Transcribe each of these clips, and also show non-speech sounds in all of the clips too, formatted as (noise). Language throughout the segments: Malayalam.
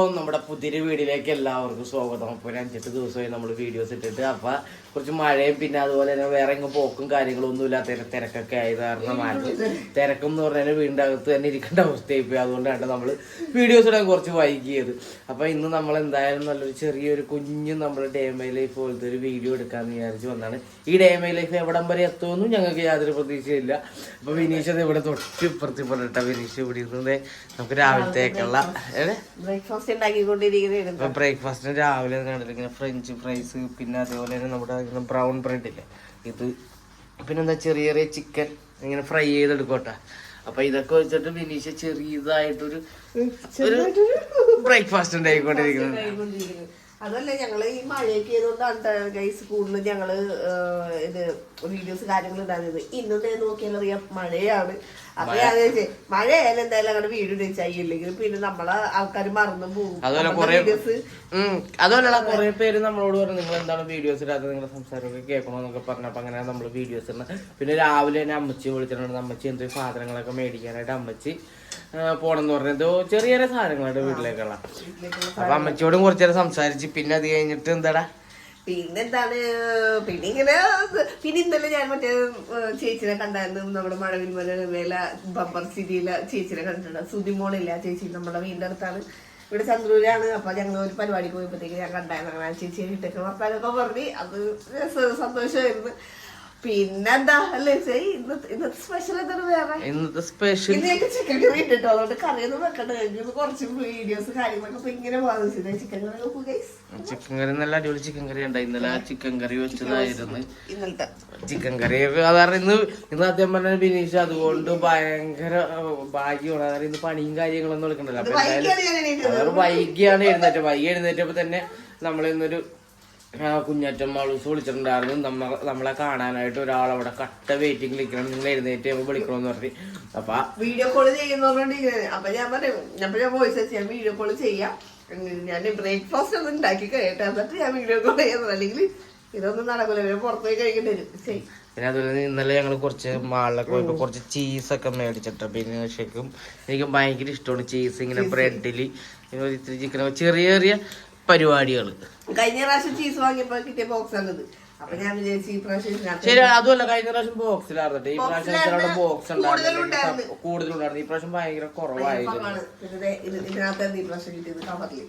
നമ്മുടെ പുതിയ വീടിലേക്ക് എല്ലാവർക്കും സ്വാഗതം. അപ്പോൾ ഒരു അഞ്ചെട്ട് ദിവസമായി നമ്മൾ വീഡിയോസ് ഇട്ടിട്ട്. അപ്പോൾ കുറച്ച് മഴയും പിന്നെ അതുപോലെ തന്നെ വേറെ എങ്ങും പോക്കും കാര്യങ്ങളും ഒന്നും ഇല്ലാത്ത തിരക്കൊക്കെ ആയത് കാരണം തിരക്കും എന്ന് പറഞ്ഞാൽ വീടിന്റെ അകത്ത് തന്നെ ഇരിക്കേണ്ട അവസ്ഥയായി പോയി. അതുകൊണ്ടാണ് നമ്മൾ വീഡിയോസ് ഇടാൻ കുറച്ച് വൈകിയത്. അപ്പോൾ ഇന്ന് നമ്മൾ എന്തായാലും നല്ലൊരു ചെറിയൊരു കുഞ്ഞു നമ്മൾ ഡേ മൈ ലൈഫ് പോലത്തെ ഒരു വീഡിയോ എടുക്കാമെന്ന് വിചാരിച്ചു വന്നാണ്. ഈ ഡേ മൈ ലൈഫ് എവിടം വരെ എത്തുമെന്നും ഞങ്ങൾക്ക് യാതൊരു പ്രതീക്ഷയില്ല. അപ്പോൾ വിനീഷ് അത് ഇവിടെ തൊട്ട് ഇപ്പുറത്ത് പറഞ്ഞിട്ട വിനീഷ് ഇവിടെ ഇരുന്നത് നമുക്ക് രാവിലത്തേക്കുള്ള ഏടെ ബ്രേക്ക്ഫാസ്റ്റിന് രാവിലെ കണ്ടിട്ട് ഇങ്ങനെ ഫ്രഞ്ച് ഫ്രൈസ് പിന്നെ അതേപോലെ തന്നെ നമ്മുടെ ബ്രൗൺ ബ്രെഡ് ഇല്ലേ ഇത് പിന്നെന്താ ചെറിയ ചെറിയ ചിക്കൻ ഇങ്ങനെ ഫ്രൈ ചെയ്തെടുക്കോട്ടെ അപ്പൊ ഇതൊക്കെ വെച്ചിട്ട് വിനീഷ ചെറിയതായിട്ടൊരു ബ്രേക്ക്ഫാസ്റ്റ് ഉണ്ടായിക്കൊണ്ടിരിക്കുന്നത്. അതല്ല ഞങ്ങൾ ഈ മഴയൊക്കെ ആയതുകൊണ്ടാണ് ഗൈസ് കൂടുതലും ഞങ്ങൾ ഏഹ്, ഇത് വീഡിയോസ് കാര്യങ്ങൾ ഉണ്ടായിരുന്നത് ഇന്നത്തെ നോക്കിയാൽ അറിയാം മഴയാണ്. അപ്പൊ ഞാൻ മഴയായാലും എന്തായാലും അങ്ങനെ വീഡിയോ ഇല്ലെങ്കിൽ പിന്നെ നമ്മളെ ആൾക്കാർ മറന്നും പോകും. അതുപോലെ കുറെ പേര് നമ്മളോട് പറഞ്ഞു നിങ്ങൾ എന്താണ് വീഡിയോസ് ഇടാതെ നിങ്ങളുടെ സംസാരമൊക്കെ കേൾക്കണമെന്നൊക്കെ പറഞ്ഞപ്പോ അങ്ങനെ നമ്മൾ വീഡിയോസ് ഇടണം. പിന്നെ രാവിലെ തന്നെ അമ്മച്ചി വിളിച്ചിട്ടുണ്ട്. അമ്മച്ചി എന്തോ സാധനങ്ങളൊക്കെ മേടിക്കാനായിട്ട് അമ്മച്ചി ആ, പോണെന്ന് പറഞ്ഞത് ചെറിയ ചെറിയ സാധനങ്ങളുണ്ട് വീട്ടിലേക്കുള്ള. അപ്പൊ അമ്മച്ചിയോടും കുറച്ചു നേരം സംസാരിച്ച് പിന്നെ അത് കഴിഞ്ഞിട്ട് എന്താടാ? പിന്നെന്താണ് പിന്നെ ഇങ്ങനെ പിന്നെ ഇന്നലെ ഞാൻ മറ്റേ ചേച്ചിനെ കണ്ടായിരുന്നു. നമ്മുടെ മഴവിൽ മല ബമ്പർ സിറ്റിയിലെ ചേച്ചിനെ കണ്ടിട്ടുണ്ട്. സുതിമോളില്ല ചേച്ചി നമ്മുടെ വീടിന്റെ അടുത്താണ്. ഇവിടെ ചന്ദ്രൂരാണ്. അപ്പൊ ഞങ്ങൾ ഒരു പരിപാടിക്ക് പോയപ്പോഴത്തേക്ക് ഞാൻ കണ്ടായിരുന്നു. അങ്ങനെ ചേച്ചിയെ വീട്ടൊക്കെ വർത്താനൊക്കെ പറഞ്ഞ് അത് സന്തോഷമായിരുന്നു. പിന്നെന്താ? അല്ലേ ചേച്ചി ഇന്നത്തെ ഇന്നത്തെ സ്പെഷ്യൽ എന്താണ് വേറെ? ഇന്നത്തെ സ്പെഷ്യൽ ചിക്കൻ കറി ഇട്ടിട്ടോ? അതുകൊണ്ട് കറിയൊന്നും വെക്കണ്ട. കഴിഞ്ഞു കുറച്ച് വീഡിയോസ് കാര്യങ്ങളൊക്കെ ഇപ്പൊ ഇങ്ങനെ ബാധിച്ചത് ചിക്കൻ കറി നോക്കൂ ഗൈസ് ചിക്കൻ കറി നല്ല അടിപൊളി ചിക്കൻ കറി ഉണ്ടായി ഇന്നലെ ചിക്കൻ കറി വെച്ചതായിരുന്നു. ഇന്നലത്തെ. Chicken curry. അതാണ് ഇന്ന് ഇന്ന് ആദ്യം പറഞ്ഞ ബിനീഷ്. അതുകൊണ്ട് ഭയങ്കര ഭാഗ്യമാണ്. അതായത് ഇന്ന് പണിയും കാര്യങ്ങളൊന്നും എടുക്കണ്ടല്ലോ. അപ്പൊ എന്തായാലും വൈകിയാണ് എഴുന്നേറ്റ വൈകി എഴുന്നേറ്റപ്പോ തന്നെ നമ്മളിന്നൊരു ആ, കുഞ്ഞറ്റം മാളൂസ് വിളിച്ചിട്ടുണ്ടായിരുന്നു. നമ്മ നമ്മളെ കാണാനായിട്ട് ഒരാൾ അവിടെ കട്ട വെയിറ്റിംഗ് നിൽക്കണം നിങ്ങൾ എഴുന്നേറ്റ് നമ്മൾ വിളിക്കണമെന്ന് പറഞ്ഞു. അപ്പൊ വീഡിയോ കോൾ ഇങ്ങനെ അപ്പൊ ഞാൻ പറയും അപ്പൊ ഞാൻ വോയിസ് ചെയ്യാം. വീഡിയോ കോൾ ചെയ്യാം. ഞാൻ ബ്രേക്ക്ഫാസ്റ്റ് ഒന്നും ഉണ്ടാക്കി കഴിയട്ടെ. എന്നിട്ട് ഞാൻ വീഡിയോ കോൾ ചെയ്യുന്നത്. അല്ലെങ്കിൽ ഇതൊന്നും നടക്കൂല. ഇവരെ പുറത്തേക്ക് കഴിക്കേണ്ടി വരും. ശരി. പിന്നെ അതുപോലെ ഇന്നലെ ഞങ്ങൾ കുറച്ച് മാളിലൊക്കെ പോയപ്പോൾ കുറച്ച് ചീസൊക്കെ മേടിച്ചിട്ട്. പിന്നെ ശരിക്കും എനിക്ക് ഭയങ്കര ഇഷ്ടമാണ് ചീസ് ഇങ്ങനെ ബ്രെഡിൽ ഇത്തിരി ചിക്കൻ ചെറിയ ചെറിയ പരിപാടികൾ. കഴിഞ്ഞ പ്രാവശ്യം ചീസ് വാങ്ങിയപ്പോ കിട്ടിയ ബോക്സ് ആണത്. അപ്പൊ ഞാൻ വിചാരിച്ചു ഈ പ്രാവശ്യം ശരി അതുമല്ല കഴിഞ്ഞ പ്രാവശ്യം ബോക്സിലാർന്നിട്ട് ഈ പ്രാവശ്യം ബോക്സ്. ഉണ്ടായിരുന്നു? കൂടുതലുണ്ടായിരുന്നു ഈ പ്രാവശ്യം ഭയങ്കര കുറവായിരുന്നു. പിന്നെ ഇതിനകത്ത് ഈ പ്രാവശ്യം കിട്ടിയത് കവറിൽ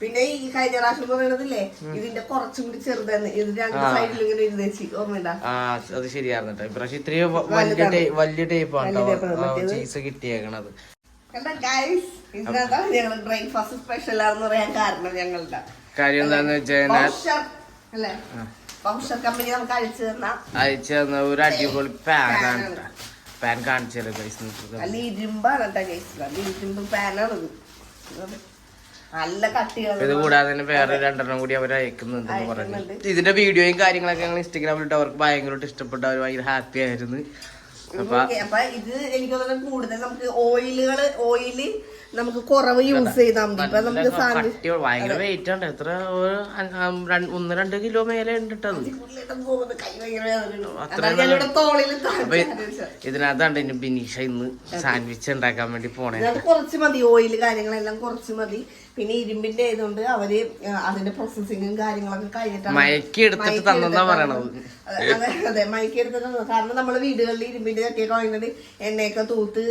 പിന്നെ ഈ കഴിഞ്ഞ പ്രാവശ്യം പറയണതില്ലേ ഇതിന്റെ കുറച്ചും കൂടി ചെറുതാണ് ഇത് രണ്ട് സൈഡിൽ ഇങ്ങനെ ഓർമ്മയുണ്ടാ? ആ അത് ശരിയായിരുന്നു ഇപ്രാവശ്യം ഇത്രയും വലിയ ടേപ്പ് ആണ് ടേപ്പാണ് ചീസ് കിട്ടിയേക്കണത്. ഗൈസ് ഇതിനകത്താണ് ഞങ്ങൾ ബ്രേക്ക്ഫാസ്റ്റ് സ്പെഷ്യൽ ആണെന്ന് പറയാൻ കാരണം ഞങ്ങളുടെ. കാര്യം എന്താന്ന് അല്ലേ? ബൗഷർ കമ്പനി നമുക്ക് അഴിച്ചു തന്ന. തന്ന ഒരു അടിപൊളി പാനാണ് പാൻ കാണിച്ചു തരാം guys നിങ്ങൾക്ക്. നല്ല ഇരുമ്പാണ് കേട്ടോ ഗൈസ് നല്ല ഇരുമ്പ് പാനാണ് ഇത്. നല്ല കട്ടിയാണ് ഇത് കൂടാതെ തന്നെ വേറെ രണ്ടെണ്ണം കൂടി അവർ അയക്കുന്നുണ്ടെന്ന് പറഞ്ഞു ഇതിന്റെ വീഡിയോയും കാര്യങ്ങളൊക്കെ ഞങ്ങൾ ഇൻസ്റ്റാഗ്രാമിൽ ഇട്ട് അവർക്ക് ഭയങ്കരമായിട്ട് ഇഷ്ടപ്പെട്ടു അവർ ഭയങ്കര ഹാപ്പി ആയിരുന്നു. അപ്പൊ ഇത് എനിക്ക് തോന്നുന്നത് കൂടുതൽ നമുക്ക് ഓയിലുകൾ ഓയിൽ നമുക്ക് കുറവ് യൂസ് ചെയ്താൽ മതി. ഇപ്പൊ നമുക്ക് ഭയങ്കര വെയിറ്റ് ഉണ്ട് എത്ര ഒരു ഒന്ന് രണ്ട് കിലോ മേലെ ഉണ്ട്. ഇതിനകത്താണ്ട് ഇനി ബിനീഷ ഇന്ന് സാൻഡ്വിച്ച് ഉണ്ടാക്കാൻ വേണ്ടി പോണേ. കുറച്ച് മതി. ഓയിൽ കാര്യങ്ങളെല്ലാം കുറച്ച് മതി. പിന്നെ ഇരുമ്പിന്റെ ആയതുകൊണ്ട് അവർ അതിന്റെ പ്രോസസ്സിങ്ങും കാര്യങ്ങളൊക്കെ കഴിഞ്ഞിട്ടാണ് തന്നെന്നാ പറയണത്. അതെ, അതെ അതെ മയക്കി എടുത്തിട്ട് കാരണം നമ്മൾ വീടുകളിൽ ഇരുമ്പിന്റെ ചട്ടിയൊക്കെ വാങ്ങുന്നത് എണ്ണയൊക്കെ തൂത്ത്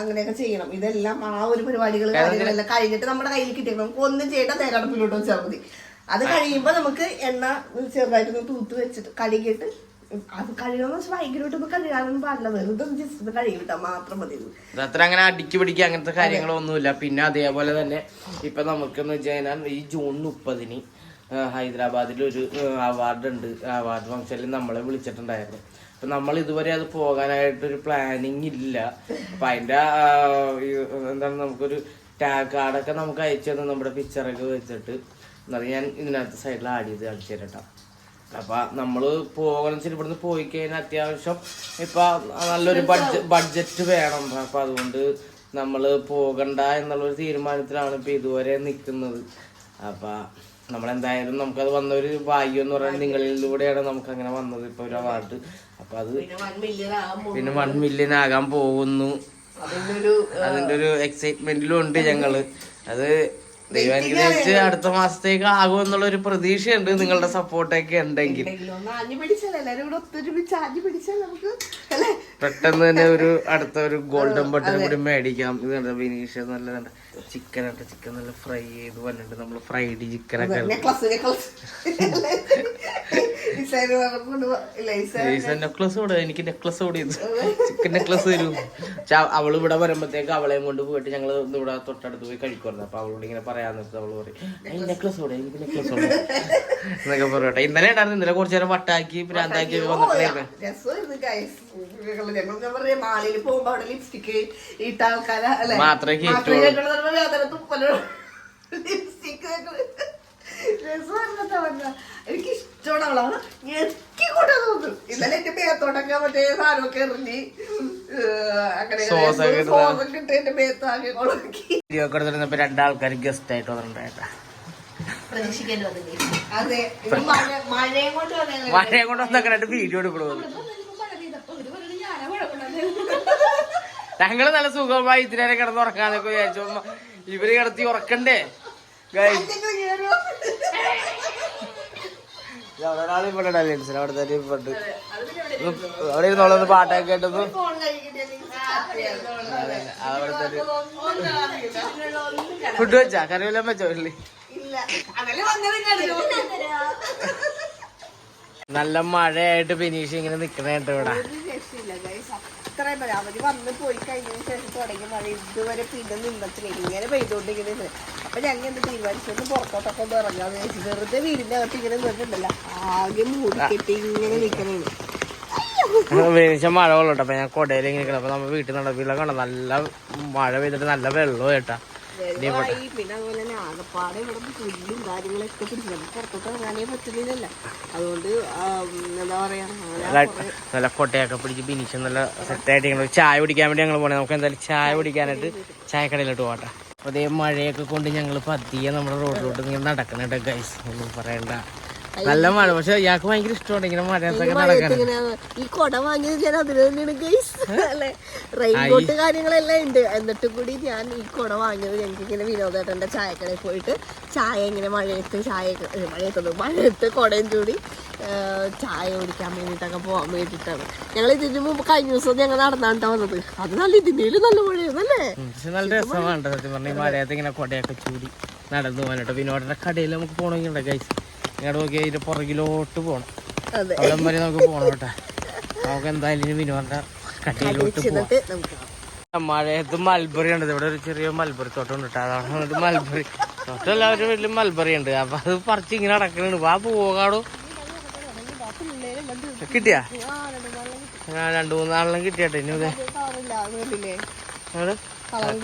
അങ്ങനെയൊക്കെ ചെയ്യണം. ഇതെല്ലാം ആ ഒരു പരിപാടികൾ കാര്യങ്ങളെല്ലാം കഴിഞ്ഞിട്ട് നമ്മുടെ കയ്യിൽ കിട്ടിയത് നമുക്ക് ഒന്നും ചെയ്യേണ്ട തേരടപ്പിലോട്ട് വെച്ചാൽ മതി. അത് കഴിയുമ്പോ നമുക്ക് എണ്ണ ചെറുതായിട്ടൊന്ന് തൂത്ത് വെച്ചിട്ട് കഴുകിയിട്ട് അത് വെച്ചാൽ പാടില്ല. വെറുതെ ജസ്റ്റ് വിട്ടാൽ മാത്രം മതി അത്ര അങ്ങനെ അടിക്ക് പിടിക്കുക അങ്ങനത്തെ കാര്യങ്ങളൊന്നുമില്ല. പിന്നെ അതേപോലെ തന്നെ ഇപ്പൊ നമുക്കെന്ന് വെച്ച് കഴിഞ്ഞാൽ ഈ ജൂൺ മുപ്പതിന് ഹൈദരാബാദിൽ ഒരു അവാർഡ് ഉണ്ട് അവാർഡ് ഫംഗ്ഷനിൽ നമ്മളെ വിളിച്ചിട്ടുണ്ടായിരുന്നു. അപ്പൊ നമ്മൾ ഇതുവരെ അത് പോകാനായിട്ടൊരു പ്ലാനിങ് ഇല്ല. അപ്പൊ അതിന്റെ എന്താണ് നമുക്കൊരു ടാഗ് കാർഡൊക്കെ നമുക്ക് അയച്ചു തന്നെ നമ്മുടെ പിക്ചറൊക്കെ വെച്ചിട്ട്. എന്നാൽ ഞാൻ ഇതിനകത്ത് സൈഡിൽ ആഡ് ചെയ്ത് കാണിച്ചു തരട്ടോ അപ്പൊ നമ്മൾ പോകണം ശരി ഇവിടുന്ന് പോയി കഴിഞ്ഞാൽ അത്യാവശ്യം ഇപ്പൊ നല്ലൊരു ബഡ്ജറ്റ് ബഡ്ജറ്റ് വേണം. അപ്പൊ അതുകൊണ്ട് നമ്മൾ പോകണ്ട എന്നുള്ളൊരു തീരുമാനത്തിലാണ് ഇപ്പൊ ഇതുവരെ നിൽക്കുന്നത് അപ്പൊ നമ്മളെന്തായാലും നമുക്കത് വന്ന ഒരു ഭാഗ്യം. എന്ന് പറയുന്നത് നിങ്ങളിലൂടെയാണ് നമുക്ക് അങ്ങനെ വന്നത് ഇപ്പൊ ഒരു അവാർഡ് അപ്പൊ അത് പിന്നെ വൺ മില്യൺ ആകാൻ പോകുന്നു. അതിന്റെ ഒരു എക്സൈറ്റ്മെന്റിലും ഉണ്ട് ഞങ്ങൾ. അത് ദൈവം അനുഗ്രഹിച്ച് അടുത്ത മാസത്തേക്ക് ആകും എന്നുള്ള ഒരു പ്രതീക്ഷയുണ്ട്. നിങ്ങളുടെ സപ്പോർട്ടൊക്കെ ഉണ്ടെങ്കിൽ. പെട്ടെന്ന് തന്നെ ഒരു അടുത്ത ഒരു ഗോൾഡൻ ബട്ടൺ കൂടി മേടിക്കാം. ഇത് കണ്ടോ ബിനീഷ് നല്ല ചിക്കൻ ഉണ്ട്. ചിക്കൻ നല്ല ഫ്രൈ ചെയ്ത് വന്നിട്ട് നമ്മൾ ഫ്രൈഡ് ചിക്കൻ ഒക്കെ നെക്ലസ് കൂടെ എനിക്ക് നെക്ലസ് കൂടി ചിക്കൻ നെക്ലസ് തരൂ. അവൾ ഇവിടെ വരുമ്പോഴത്തേക്ക് അവളെയും കൊണ്ട് പോയിട്ട് ഞങ്ങൾ ഇവിടെ തൊട്ടടുത്ത് പോയി കഴിക്കുമായിരുന്നു അപ്പൊ അവളോട് ഇങ്ങനെ പറയാൻ നേരത്ത് അവൾ പറയും. നെക്ലസ് കൂടെ എനിക്ക് നെക്ലസ് കൂടെ (laughs) എന്നൊക്കെ പറയട്ടെ ഇന്നലെ ഉണ്ടായിരുന്നു ഇന്നലെ കുറച്ചു നേരം വട്ടാക്കി പ്രാന്താക്കി വന്നിട്ടുണ്ടായിരുന്നു മാത്രമേ. ലിപ്സ്റ്റിക് എനിക്ക് ഇഷ്ടമാണ് അവളാണ് ഇന്നലെ എന്റെ മേത്തോട്ടൊക്കെ മറ്റേ സാധനമൊക്കെ എറിഞ്ഞ് അങ്ങനെ Sauce ഒക്കെ ഇടുന്ന. സോസൊക്കെ ഇട്ട് എന്റെ മേത്താകെ കൊളക്കി. വീഡിയോ ഒക്കെ എടുത്തിരുന്നപ്പോ രണ്ടാൾക്കാർ ഗസ്റ്റ് ആയിട്ട് വന്നിട്ടുണ്ടായിട്ടാ മഴയും കൊണ്ട് വന്നൊക്കെ വീഡിയോ എടുക്കണു ഞങ്ങൾ നല്ല സുഖമായി ഇതിനെ കിടന്ന് ഉറക്കാന്നൊക്കെ വിചാരിച്ചു. ഇവർ കിടത്തി ഉറക്കണ്ടേ? അവിടെ തന്നെ ഇരുന്നോളൊന്ന് പാട്ടൊക്കെ കേട്ടത് അവിടെ ഫുഡ് വെച്ചാ? കറിവെല്ലാം വെച്ചോ നല്ല മഴയായിട്ട് ബിനീഷ് ഇങ്ങനെ നിക്കണേട്ടോ ഇവിടെ. അത്രയും മഴ അവർ വന്ന് പോയി കഴിഞ്ഞതിന് ശേഷം തുടങ്ങിയ മഴ ഇതുവരെ പിന്നെ നിന്നത്തില്ല. ഇങ്ങനെ പെയ്തോണ്ടിരിക്കുന്നത്. അപ്പൊ ഞങ്ങൾ എന്ത് തീരുമാനിച്ചു? പുറത്തോട്ടൊക്കെ ഒന്ന് ഇറങ്ങാന്ന് വെച്ചു വെറുതെ വീടിന്റെ അകത്ത് ഇങ്ങനെ നിന്നിട്ടുണ്ടല്ല. ആകെ മൂടിക്കെട്ടി ഇങ്ങനെ നിൽക്കണേ മഴ കൊള്ളട്ടെ. അപ്പൊ ഞാൻ കൊടയിൽ ഇങ്ങനെ നമ്മ വീട്ടിൽ നടപ്പില്ല കണ്ട? നല്ല മഴ പെയ്തിട്ട് നല്ല വെള്ളം കേട്ടാ വെള്ളമായി പിന്നെ അതുപോലെ തന്നെ ആകപ്പാടെ ഇവിടെ പുല്ലും കാര്യങ്ങളൊക്കെ പിടിച്ചു നമുക്ക് പുറത്തോട്ട് ഇറങ്ങാനേ പറ്റുന്നില്ലല്ലോ. അതുകൊണ്ട് എന്താ പറയാ നല്ല കൊട്ടയൊക്കെ പിടിച്ച് ബിനീഷ് നല്ല സെറ്റായിട്ട് ഞങ്ങൾ ചായ കുടിക്കാൻ വേണ്ടി ഞങ്ങൾ പോണേ. നമുക്ക് എന്തായാലും ചായ കുടിക്കാനായിട്ട് ചായക്കടയിലോട്ട് പോകട്ടെ. അതേ മഴയൊക്കെ കൊണ്ട് ഞങ്ങൾ പതിയെ നമ്മുടെ റോഡിലോട്ട് ഇങ്ങനെ നടക്കുന്നുണ്ട് ഗൈസ് ഒന്നും പറയണ്ട. നല്ല മഴ. പക്ഷെ ഇയാൾക്ക് ഭയങ്കര ഇഷ്ടമാണ് ഇങ്ങനെ മഴയത്തൊക്കെ നടക്കാൻ. ഈ കൊട വാങ്ങിയത് ഞാൻ അതിന് തന്നെയാണ് ഗൈസ് അല്ലെ റെയിൻകോട്ട് കാര്യങ്ങളെല്ലാം ഉണ്ട്. എന്നിട്ട് കൂടി ഞാൻ ഈ കൊട വാങ്ങിയത് ഞങ്ങൾക്ക് ഇങ്ങനെ വിനോദേട്ടന്റെ ചായക്കടയിൽ പോയിട്ട് ചായ ഇങ്ങനെ മഴയത്ത് ചായ മഴയത്തത് മഴയത്ത് കൊടയും ചൂടി ചായ കുടിക്കാൻ വേണ്ടിയിട്ടൊക്കെ പോകാൻ വേണ്ടിയിട്ടാണ്. ഞങ്ങൾ ഇതിന് മുമ്പ് കഴിഞ്ഞ ദിവസം ഞങ്ങൾ നടന്നാണ്ടാ വന്നത്. അത് നല്ല ഇതിനേലും നല്ല മഴയായിരുന്നല്ലേ നല്ല രസമാണ് സത്യം പറഞ്ഞാൽ മഴയത്ത് ഇങ്ങനെ കൊടയൊക്കെ ചൂടി നടന്നു പോകാനായിട്ട്. വിനോദന്റെ കടയിൽ നമുക്ക് പോകണമെങ്കിൽ ഗൈസ് ഇങ്ങോട്ട് നോക്കി അതിന്റെ പുറകിലോട്ട് പോകണം അവിടം വരെ നമുക്ക് പോകണം കേട്ടാ. നമുക്ക് എന്തായാലും ഇനി കട്ടിയിലോട്ട് പോകാം മഴയത്ത് മൽബറി ഉണ്ട് ഇവിടെ ഒരു ചെറിയ മൽബറി തോട്ടം ഉണ്ട് കേട്ടോ. അതാണ് വന്നിട്ട് മൽബറി. തോട്ടം എല്ലാവരും വലിയ മൽബറി ഉണ്ട്. അപ്പൊ അത് പറിച്ച് ഇങ്ങനെ നടക്കുന്നുണ്ട് വാ പോകാടോ കിട്ടിയാ? രണ്ടു മൂന്നാളെല്ലാം കിട്ടിയാട്ടെ ഇനി ഇതേ.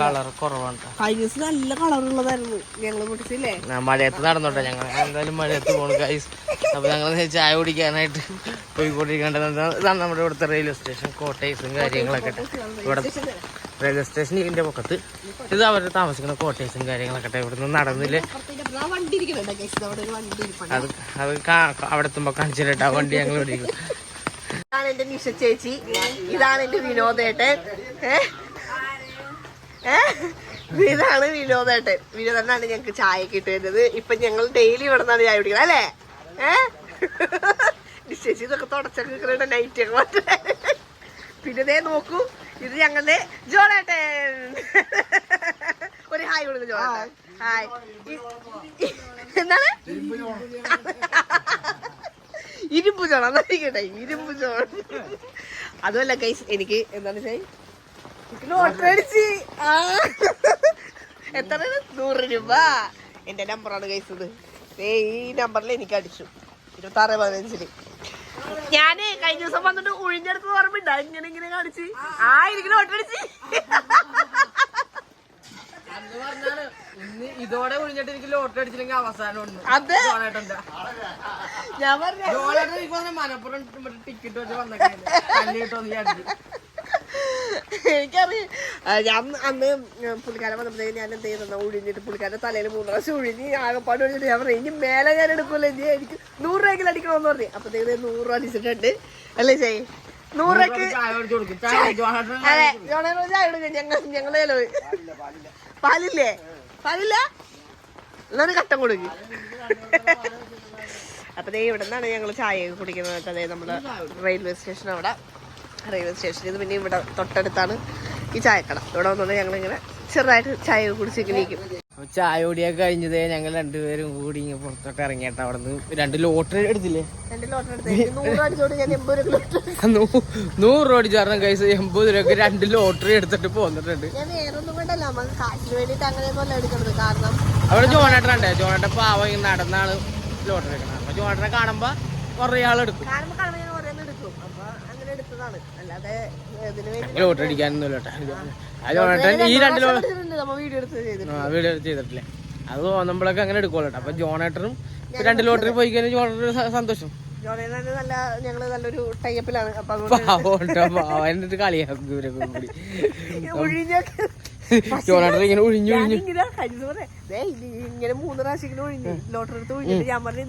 കളർ കുറവാണ്. ദിവസം നല്ല കളറുള്ളതായിരുന്നു ഞങ്ങൾ പിടിച്ചില്ലേ? മഴയത്ത് നടന്നോട്ടെ. ഞങ്ങൾ എന്തായാലും മഴയത്ത് പോണു കൈസ് അപ്പൊ ഞങ്ങൾ ചായ കുടിക്കാനായിട്ട് പോയിക്കൊണ്ടിരിക്കേണ്ടത് ഇതാണ് നമ്മുടെ ഇവിടുത്തെ റെയിൽവേ സ്റ്റേഷൻ കോട്ടേഴ്സും കാര്യങ്ങളൊക്കെ. ഇവിടെ റെയിൽവേ സ്റ്റേഷൻ ഇതിന്റെ പൊക്കത്ത് ഇത് അവർ താമസിക്കുന്ന കോട്ടേഴ്സും കാര്യങ്ങളൊക്കെ. ഇവിടുന്ന് നടന്നില്ലേ? അത് അത് അവിടെ എത്തുമ്പോ കാണിച്ചിട്ടാ വണ്ടി ഞങ്ങൾ ഇതാണ് എന്റെ നിഷ ചേച്ചി. ഇതാണ് എന്റെ വിനോദേട്ടൻ. ഏ? ഇതാണ് വിനോദേട്ടൻ. വിനോദേട്ടനാണ് ഞങ്ങക്ക് ചായ കിട്ടുന്നത് ഇപ്പൊ ഞങ്ങൾ ഡെയിലി ഇവിടെ നിന്നാണ് ചായ കുടിക്കുന്നത് അല്ലേ? ഏഹ് ചേച്ചി ഇതൊക്കെ തുടച്ചൊക്കെ നൈറ്റ് ഒക്കെ പിന്നെ ദേ നോക്കൂ ഇത് ഞങ്ങളുടെ ജോളേട്ടൻ ഒരു ഹായ് കൊടുക്കും ജോളേട്ടൻ ഹായ്. എന്താണ്? ഇരുമ്പ് ചോളം അതായിരിക്കട്ടെ ഇരുമ്പ് ചോളം അതുമല്ല ഗൈസ് എനിക്ക് എന്താണ് ചെയ്? ലോട്ടറി അടിച്ച് ആ. എത്രയാണ്? നൂറ് രൂപ. എന്റെ നമ്പറാണ് കഴിച്ചത് ഏ ഈ നമ്പറിൽ എനിക്ക് അടിച്ചു. ഇരുപത്തി ആറ് പതിനഞ്ചിൽ. ഞാൻ കഴിഞ്ഞ ദിവസം വന്നിട്ട് ഒഴിഞ്ഞെടുത്ത് ഓർമ്മയുണ്ട ഇങ്ങനെ ഇങ്ങനെ കാണിച്ച്. ആ എനിക്ക് ലോട്ടറി അടിച്ച്. ഇതോടെ ഒഴിഞ്ഞിട്ട് എനിക്ക് ലോട്ടറി അടിച്ചില്ലെങ്കിൽ അവസാനം ഉണ്ട് ഞാൻ പറഞ്ഞു. മലപ്പുറം ടിക്കറ്റ് വെച്ച് വന്നേക്കിട്ടോ എനിക്കറിയാം ഞാൻ അന്ന് പുള്ളിക്കാരൻ വന്നപ്പോഴത്തേക്ക് ഞാൻ എന്ത് ചെയ്യുന്ന ഉഴിഞ്ഞിട്ട് പുള്ളിക്കാരന്റെ തലയിൽ മൂന്ന് പ്രാവശ്യം ഉഴിഞ്ഞ് ആകെപ്പാട് ഒഴിഞ്ഞിട്ട് ഞാൻ പറഞ്ഞു ഇനി മേലെ ഞാൻ എടുക്കൂല ഇനി എനിക്ക് നൂറ് രൂപയെങ്കിലും അടിക്കണമെന്ന് പറഞ്ഞു. അപ്പോഴത്തേക്ക് നൂറ് രൂപ അടിച്ചിട്ടുണ്ട്. അല്ലേ ചെയ് നൂറ് രൂപക്ക് അതെ ജോണോ ചായ കൊടുക്കും. ഞങ്ങൾ ഞങ്ങളെ പാലില്ലേ? പാലില്ല? എന്നാണ് കട്ടൻ കൊടുക്ക്. അപ്പൊ ദേ ഇവിടെ നിന്നാണ് ഞങ്ങൾ ചായ കുടിക്കുന്നത്. കേട്ടോ അതായത് നമ്മുടെ റെയിൽവേ സ്റ്റേഷൻ അവിടെ റെയിൽവേ സ്റ്റേഷനിൽ നിന്ന് പിന്നെ ഇവിടെ തൊട്ടടുത്താണ് ഈ ചായക്കട. ഇവിടെ വന്നുകൊണ്ട് ഞങ്ങൾ ഇങ്ങനെ ചെറുതായിട്ട് ചായ കുടിച്ചിങ്ങനെ ഇരിക്കും ചായ കുടിയൊക്കെ കഴിഞ്ഞത് ഞങ്ങൾ രണ്ടുപേരും കൂടി ഇങ്ങനെ പുറത്തോട്ട് ഇറങ്ങിയിട്ട് അവിടെ നിന്ന് രണ്ട് ലോട്ടറി എടുത്തില്ലേ നൂറ് രൂപ അടിച്ചു രൂപ അടിച്ചാരണം കൈസ് എൺപത് രൂപയ്ക്ക് രണ്ട് ലോട്ടറി എടുത്തിട്ട് പോന്നിട്ടുണ്ട്. കാരണം അവിടെ ജോണേട്ടനുണ്ട് ജോണേട്ടൻ പാവം നടന്നാണ് ലോട്ടറി എടുക്കണം അപ്പൊ ജോണേട്ടനെ കാണുമ്പോ കൊറേ ആളെടുക്കും അങ്ങനെ അല്ലാതെ ലോട്ടറി അടിക്കാനൊന്നുമില്ല കേട്ടോ. ഈ രണ്ട് നമ്മ വീഡിയോ എടുത്ത് ചെയ്തിട്ടില്ലേ. അത് തോന്നുമ്പോഴൊക്കെ അങ്ങനെ കേട്ടോ. അപ്പൊ ജോണേട്ടനും രണ്ട് ലോട്ടറി പോയി കഴിഞ്ഞാൽ ജോണേട്ടൻ സന്തോഷം. നല്ല ഞങ്ങൾ നല്ലൊരു ടൈപ്പിലാണ് അപ്പൊ കളിയാക്കും ഇവരൊക്കെ കൂടി. (laughs) ഇങ്ങനെ ഒഴിഞ്ഞു ഒഴിഞ്ഞു. ഇങ്ങനെ മൂന്ന് പ്രാവശ്യം ഇങ്ങനെ ഒഴിഞ്ഞു ലോട്ടറി എടുത്ത് ഒഴിഞ്ഞിട്ട് ഞാൻ പറഞ്ഞു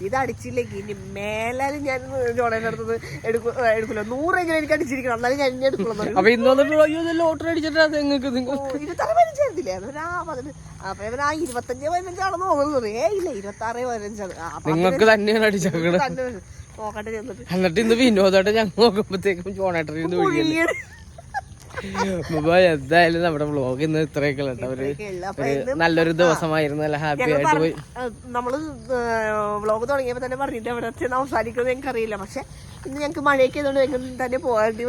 ഇത് അടിച്ചില്ലെങ്കിൽ ഇനി മേലാലും ഞാൻ ജോണേന്റെ അടുത്തത് എടുക്കൂ എടുക്കില്ല നൂറെങ്കിലും എനിക്ക് അടിച്ചിരിക്കണം. എന്നാലും ഞാൻ ഇനി. അപ്പൊ ഇന്ന് വന്നിട്ട് ഇത് ലോട്ടറി അടിച്ചിട്ടാ നിങ്ങൾക്ക് ഇരുപത്താറ് പതിനഞ്ചായിരുന്നില്ലേ അപ്പൊ ഇവൻ ആ ഇരുപത്തഞ്ച് പതിനഞ്ചാണെന്ന് തോന്നുന്നത് ഏ ഇല്ല ഇരുപത്തി ആറ് പതിനഞ്ചാണ് നിങ്ങൾക്ക് തന്നെയാണ് അടിച്ചേക്കണത്. എന്നിട്ട് ഇന്ന് വിനോദമായിട്ട് ഞങ്ങൾ നോക്കുമ്പോഴത്തേക്കും ജോണേട്ടൻ ഇന്ന് അപ്പൊ എന്തായാലും നമ്മുടെ വ്ളോഗ് ഇന്ന് ഇത്രയൊക്കെ കേട്ടോ. ഒരു നല്ലൊരു ദിവസമായിരുന്നു. നല്ല ഹാപ്പി ആയിട്ട് പോയി. നമ്മൾ വ്ളോഗ് തുടങ്ങിയപ്പോ തന്നെ പറഞ്ഞിട്ട് എവിടെ ചെന്ന് അവസാനിക്കുന്നത് ഞങ്ങൾക്ക് അറിയില്ല പക്ഷെ ഇന്ന് ഞങ്ങൾക്ക് മഴയൊക്കെ ആയതുകൊണ്ട് തന്നെ പോകേണ്ടി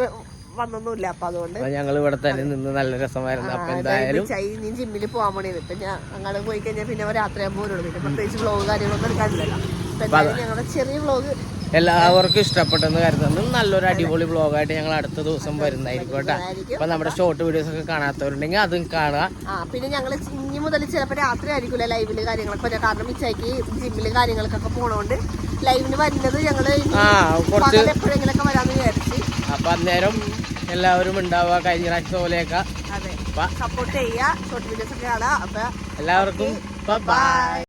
വന്നൊന്നുമില്ല. അപ്പൊ അതുകൊണ്ട് ഞങ്ങൾ ഇവിടെ തന്നെ നിന്ന് നല്ല രസമായിരുന്നു. അപ്പൊ എന്തായാലും ഇനി ജിമ്മിൽ പോകാൻ വേണ്ടിയത് ഇപ്പൊ ഞാൻ അങ്ങോട്ട് പോയി കഴിഞ്ഞാൽ പിന്നെ രാത്രിയാകുമ്പോൾ പിന്നെ പ്രത്യേകിച്ച് വ്ളോഗ് കാര്യങ്ങളൊന്നും എടുക്കാനില്ലല്ലോ. അപ്പൊ എന്തായാലും ഞങ്ങളുടെ ചെറിയ വ്ളോഗ് എല്ലാവർക്കും ഇഷ്ടപ്പെട്ടെന്ന് കരുതുന്നു. നല്ലൊരു അടിപൊളി ബ്ലോഗായിട്ട് ഞങ്ങൾ അടുത്ത ദിവസം വരുന്നതായിരിക്കും കേട്ടോ. അപ്പൊ നമ്മുടെ ഷോർട്ട് വീഡിയോസ് ഒക്കെ കാണാത്തവരുണ്ടെങ്കിൽ അതും കാണുക. പിന്നെ ഞങ്ങൾ ഇനി മുതൽ ചിലപ്പോൾ രാത്രി ആയിരിക്കില്ല ലൈവിൽ കാര്യങ്ങളൊക്കെ കാരണം ഇച്ചയ്ക്ക് ജിമ്മിൽ കാര്യങ്ങൾക്കൊക്കെ പോണോണ്ട് ലൈവിന് വരുന്നത് പകൽ എപ്പോഴെങ്കിലൊക്കെ വരാന്ന് വിചാരിച്ചു. അപ്പൊ അന്നേരം എല്ലാവരും ഉണ്ടാവുക കഴിഞ്ഞ പ്രാവശ്യം പോലെയൊക്കെ. സപ്പോർട്ട് ചെയ്യുക ഷോർട്ട് വീഡിയോസ് ഒക്കെ കാണാം അപ്പൊ എല്ലാവർക്കും ബൈ